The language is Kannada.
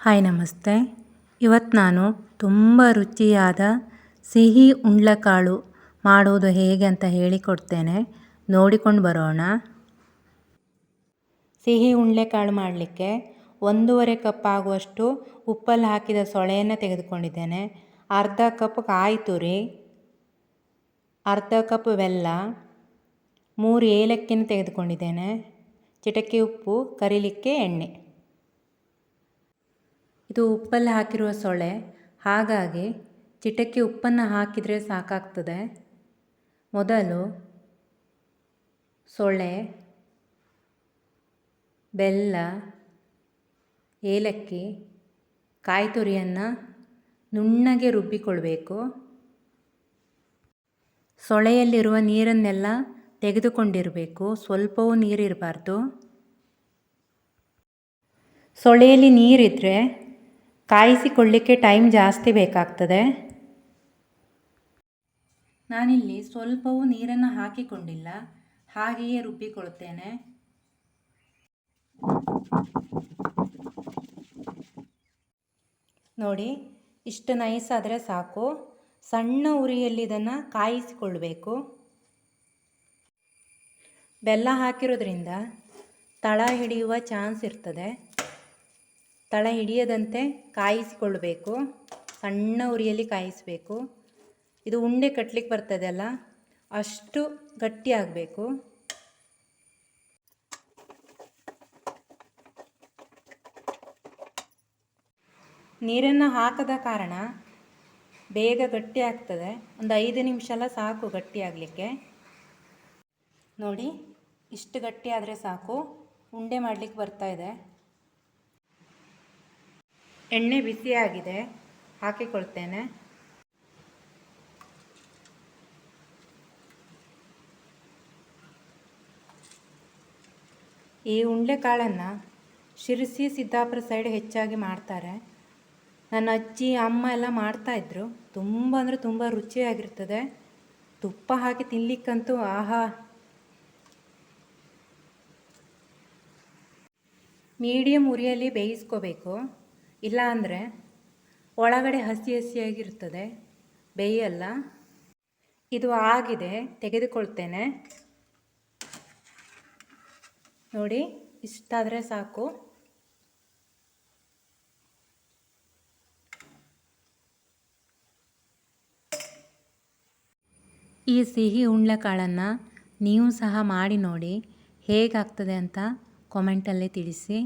ಹಾಯ್ ನಮಸ್ತೆ. ಇವತ್ತು ನಾನು ತುಂಬ ರುಚಿಯಾದ ಸಿಹಿ ಉಂಡ್ಲಕಾಳು ಮಾಡೋದು ಹೇಗೆ ಅಂತ ಹೇಳಿಕೊಡ್ತೇನೆ. ನೋಡಿಕೊಂಡು ಬರೋಣ. ಸಿಹಿ ಉಂಡ್ಲೆಕಾಳು ಮಾಡಲಿಕ್ಕೆ ಒಂದೂವರೆ ಕಪ್ ಆಗುವಷ್ಟು ಉಪ್ಪಲ್ಲಿ ಹಾಕಿದ ಸೊಳೆಯನ್ನು ತೆಗೆದುಕೊಂಡಿದ್ದೇನೆ. ಅರ್ಧ ಕಪ್ ಕಾಯಿ ತುರಿ, ಅರ್ಧ ಕಪ್ ಬೆಲ್ಲ, ಮೂರು ಏಲಕ್ಕಿನ ತೆಗೆದುಕೊಂಡಿದ್ದೇನೆ. ಚಿಟಕಿ ಉಪ್ಪು, ಕರಿಲಿಕ್ಕೆ ಎಣ್ಣೆ. ಇದು ಉಪ್ಪಲ್ಲಿ ಹಾಕಿರುವ ಸೊಳೆ ಹಾಗಾಗಿ ಚಿಟಕ್ಕೆ ಉಪ್ಪನ್ನು ಹಾಕಿದರೆ ಸಾಕಾಗ್ತದೆ. ಮೊದಲು ಸೊಳೆ ಬೆಲ್ಲ, ಏಲಕ್ಕಿ ಕಾಯಿ ತುರಿಯನ್ನು ನುಣ್ಣಗೆ ರುಬ್ಬಿಕೊಳ್ಬೇಕು. ಸೊಳೆಯಲ್ಲಿರುವ ನೀರನ್ನೆಲ್ಲ ತೆಗೆದುಕೊಂಡಿರಬೇಕು. ಸ್ವಲ್ಪವೂ ನೀರಿರಬಾರ್ದು. ಸೊಳೆಯಲ್ಲಿ ನೀರಿದ್ದರೆ ಕಾಯಿಸಿಕೊಳ್ಳಿಕ್ಕೆ ಟೈಮ್ ಜಾಸ್ತಿ ಬೇಕಾಗ್ತದೆ. ನಾನಿಲ್ಲಿ ಸ್ವಲ್ಪವೂ ನೀರನ್ನು ಹಾಕಿಕೊಂಡಿಲ್ಲ. ಹಾಗೆಯೇ ರುಬ್ಬಿಕೊಳ್ತೇನೆ ನೋಡಿ, ಇಷ್ಟು ನೈಸ್ ಆದರೆ ಸಾಕು. ಸಣ್ಣ ಉರಿಯಲ್ಲಿ ಇದನ್ನು ಕಾಯಿಸಿಕೊಳ್ಬೇಕು ಬೆಲ್ಲ ಹಾಕಿರೋದ್ರಿಂದ ತಳ ಹಿಡಿಯುವ ಚಾನ್ಸ್ ಇರ್ತದೆ. ತಳ ಹಿಡಿಯದಂತೆ ಕಾಯಿಸಿಕೊಳ್ಳಬೇಕು ಸಣ್ಣ ಉರಿಯಲ್ಲಿ ಕಾಯಿಸಬೇಕು. ಇದು ಉಂಡೆ ಕಟ್ಲಿಕ್ಕೆ ಬರ್ತದಲ್ಲ ಅಷ್ಟು ಗಟ್ಟಿ ಆಗಬೇಕು. ನೀರನ್ನು ಹಾಕದ ಕಾರಣ ಬೇಗ ಗಟ್ಟಿ ಆಗ್ತದೆ. ಒಂದು ಐದು ನಿಮಿಷ ಎಲ್ಲ ಸಾಕು ಗಟ್ಟಿ ಆಗಲಿಕ್ಕೆ. ನೋಡಿ, ಇಷ್ಟು ಗಟ್ಟಿ ಆದರೆ ಸಾಕು. ಉಂಡೆ ಮಾಡಲಿಕ್ಕೆ ಬರ್ತಾ ಇದೆ. ಎಣ್ಣೆ ಬಿಸಿಯಾಗಿದೆ, ಹಾಕಿಕೊಳ್ತೇನೆ. ಈ ಉಂಡೆಕಾಳನ್ನು ಶಿರಸಿ ಸಿದ್ದಾಪುರ ಸೈಡ್ ಹೆಚ್ಚಾಗಿ ಮಾಡ್ತಾರೆ. ನನ್ನ ಅಜ್ಜಿ, ಅಮ್ಮ ಎಲ್ಲ ಮಾಡ್ತಾಯಿದ್ರು ತುಂಬ ಅಂದರೆ ತುಂಬ ರುಚಿಯಾಗಿರ್ತದೆ. ತುಪ್ಪ ಹಾಕಿ ತಿನ್ನಲಿಕ್ಕಂತೂ ಆಹಾ. ಮೀಡಿಯಮ್ ಉರಿಯಲ್ಲಿ ಬೇಯಿಸ್ಕೋಬೇಕು. ಇಲ್ಲ ಅಂದರೆ ಒಳಗಡೆ ಹಸಿ ಹಸಿಯಾಗಿರ್ತದೆ, ಬೇಯಲ್ಲ. ಇದು ಆಗಿದೆ, ತೆಗೆದುಕೊಳ್ತೇನೆ. ನೋಡಿ, ಇಷ್ಟಾದರೆ ಸಾಕು. ಈ ಸಿಹಿ ಉಂಡ್ಲೆಕಾಳನ್ನು ನೀವು ಸಹ ಮಾಡಿ ನೋಡಿ ಹೇಗಾಗ್ತದೆ ಅಂತ ಕಾಮೆಂಟಲ್ಲಿ ತಿಳಿಸಿ.